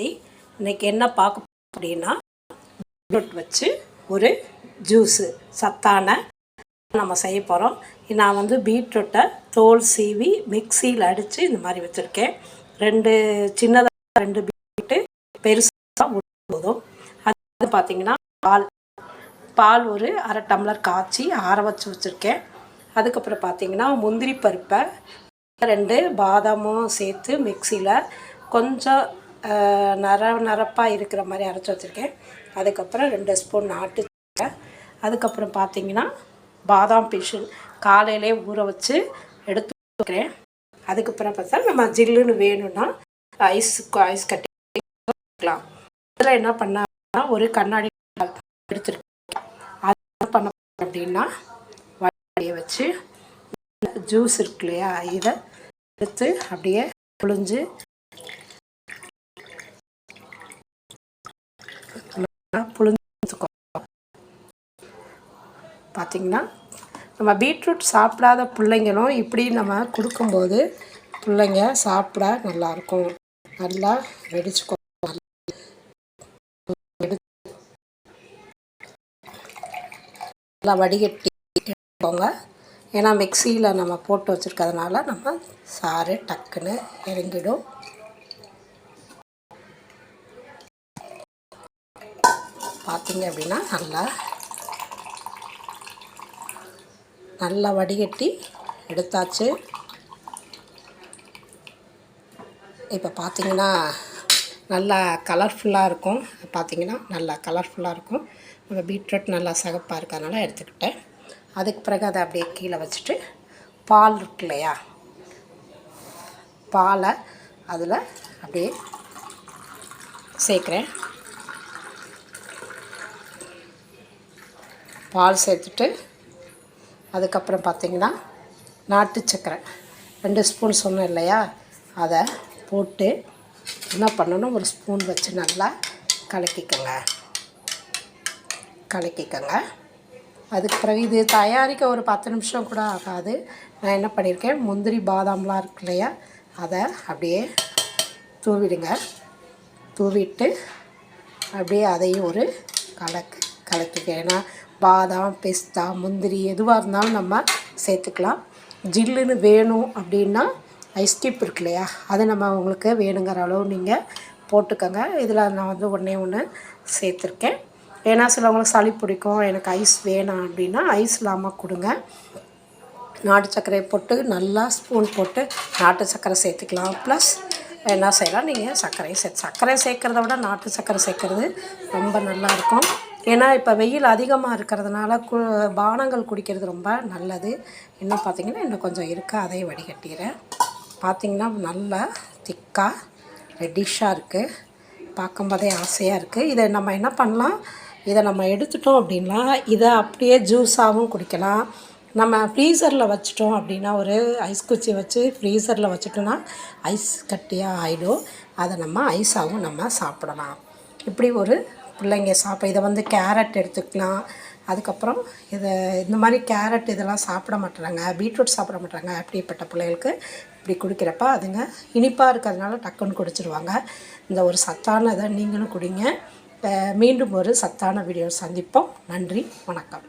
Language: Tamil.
பற்றி இன்றைக்கி என்ன பார்க்க அப்படின்னா பீட்ரூட் வச்சு ஒரு ஜூஸு சத்தான நம்ம செய்ய போகிறோம் நான் வந்து பீட்ரூட்டை தோல் சீவி மிக்சியில் அடித்து இந்த மாதிரி வச்சுருக்கேன். ரெண்டு சின்னதாக ரெண்டு பீட்ரூட்டு பெருசாக போதும். அது பார்த்திங்கன்னா பால் பால் ஒரு அரை டம்ளர் காய்ச்சி ஆற வச்சு வச்சுருக்கேன். அதுக்கப்புறம் பார்த்திங்கன்னா முந்திரி பருப்பை ரெண்டு பாதாமும் சேர்த்து மிக்சியில் கொஞ்சம் நர நரப்பாக இருக்கிற மாதிரி அரைச்சி வச்சுருக்கேன். அதுக்கப்புறம் ரெண்டு ஸ்பூன் நாட்டு அதுக்கப்புறம் பார்த்தீங்கன்னா பாதாம் பிஷன் காலையிலே ஊற வச்சு எடுத்து வைக்கிறேன் அதுக்கப்புறம் பார்த்தா நம்ம ஜில்லுன்னு வேணும்னா ஐஸ் ஐஸ் கட்டி வைக்கலாம். இதில் என்ன பண்ணால் ஒரு கண்ணாடி எடுத்துருக்கேன் அது என்ன பண்ண அப்படின்னா வடியை வச்சு ஜூஸ் இருக்கு இல்லையா இதை எடுத்து அப்படியே புழிஞ்சு புழிஞ்சுக்கோ பார்த்தீங்கன்னா நம்ம பீட்ரூட் சாப்பிடாத பிள்ளைங்களும் இப்படி நம்ம கொடுக்கும்போது பிள்ளைங்க சாப்பிட நல்லாயிருக்கும் நல்லா வெடிச்சுக்கோ நல்லா வடிகட்டி எடுத்துக்கோங்க. ஏன்னா மிக்சியில் நம்ம போட்டு வச்சுருக்கிறதுனால நம்ம சாறு டக்குன்னு இறங்கிடும். பார்த்தீங்க அப்படின்னா நல்லா நல்லா வடிகட்டி எடுத்தாச்சு. இப்போ பார்த்தீங்கன்னா நல்லா கலர்ஃபுல்லாக இருக்கும். பார்த்தீங்கன்னா நல்லா கலர்ஃபுல்லாக இருக்கும். நம்ம பீட்ரூட் நல்லா சிகப்பாக இருக்கிறதுனால எடுத்துக்கிட்டேன். அதுக்கு பிறகு அதை அப்படியே கீழே வச்சுட்டு பால் இருக்கு இல்லையா? பாலை அதில் அப்படியே சேர்க்குறேன். பால் சேர்த்துட்டு அதுக்கப்புறம் பார்த்தீங்கன்னா நாட்டு சக்கரை. ரெண்டு ஸ்பூன் சொன்னேன் இல்லையா? அதை போட்டு என்ன பண்ணணும்? ஒரு ஸ்பூன் வச்சு நல்லா கலக்கிக்கோங்க. கலக்கிக்கோங்க. அதுக்கு பிறகு இது தயாரிக்க ஒரு பத்து நிமிஷம் கூட ஆகாது. நான் என்ன பண்ணியிருக்கேன்? முந்திரி பாதாம்லாம் இருக்கு இல்லையா? அதை அப்படியே தூவிடுங்க. தூவிட்டு அப்படியே அதையும் ஒரு கலக்கு. கலக்கிக்க ஏன்னா பாதாம் பிஸ்தா முந்திரி எதுவாக இருந்தாலும் நம்ம சேர்த்துக்கலாம். ஜில்லுன்னு வேணும் அப்படின்னா ஐஸ் கியூப் இருக்கு இல்லையா? அதை நம்ம உங்களுக்கு வேணுங்கிற அளவு நீங்கள் போட்டுக்கோங்க. இதில் நான் வந்து ஒன்றே ஒன்று சேர்த்துருக்கேன். ஏன்னா சிலவங்களுக்கு சளி பிடிக்கும் எனக்கு ஐஸ் வேணாம் அப்படின்னா ஐஸ் இல்லாமல் கொடுங்க. நாட்டு சர்க்கரையை போட்டு நல்லா ஸ்பூன் போட்டு நாட்டு சர்க்கரை சேர்த்துக்கலாம். ப்ளஸ் என்ன செய்யலாம்? நீங்கள் சர்க்கரையும் சேர்த்து சர்க்கரை சேர்க்குறத விட நாட்டு சர்க்கரை சேர்க்குறது ரொம்ப நல்லாயிருக்கும் ஏன்னா இப்போ வெயில் அதிகமாக இருக்கிறதுனால கு பானங்கள் குடிக்கிறது ரொம்ப நல்லது. இன்னும் பார்த்தீங்கன்னா இன்னும் கொஞ்சம் இருக்குது அதையும் வடிகட்டிடுறேன் பார்த்திங்கன்னா நல்லா திக்காக ரெட்டிஷாக இருக்குது பார்க்கும்போதே ஆசையாக இருக்குது இதை நம்ம என்ன பண்ணலாம்? இதை நம்ம எடுத்துட்டோம் அப்படின்னா இதை அப்படியே ஜூஸாகவும் குடிக்கலாம். நம்ம ஃப்ரீசரில் வச்சிட்டோம் அப்படின்னா ஒரு ஐஸ் குச்சி வச்சு ஃப்ரீசரில் வச்சுட்டோன்னா ஐஸ் கட்டியாக ஆகிடும் அதை நம்ம ஐஸாகவும் நம்ம சாப்பிடலாம். இப்படி ஒரு பிள்ளைங்க சாப்பிட இதை வந்து கேரட் எடுத்துக்கலாம். அதுக்கப்புறம் இதை இந்த மாதிரி கேரட் இதெல்லாம் சாப்பிட மாட்டுறாங்க. பீட்ரூட் சாப்பிட மாட்டாங்க அப்படிப்பட்ட பிள்ளைகளுக்கு இப்படி குடிக்கிறப்ப அதுங்க இனிப்பாக இருக்கிறதுனால டக்குன்னு குடிச்சிருவாங்க. இந்த ஒரு சத்தான இதை நீங்களும் குடிங்க. மீண்டும் ஒரு சத்தான வீடியோ சந்திப்போம். நன்றி வணக்கம்.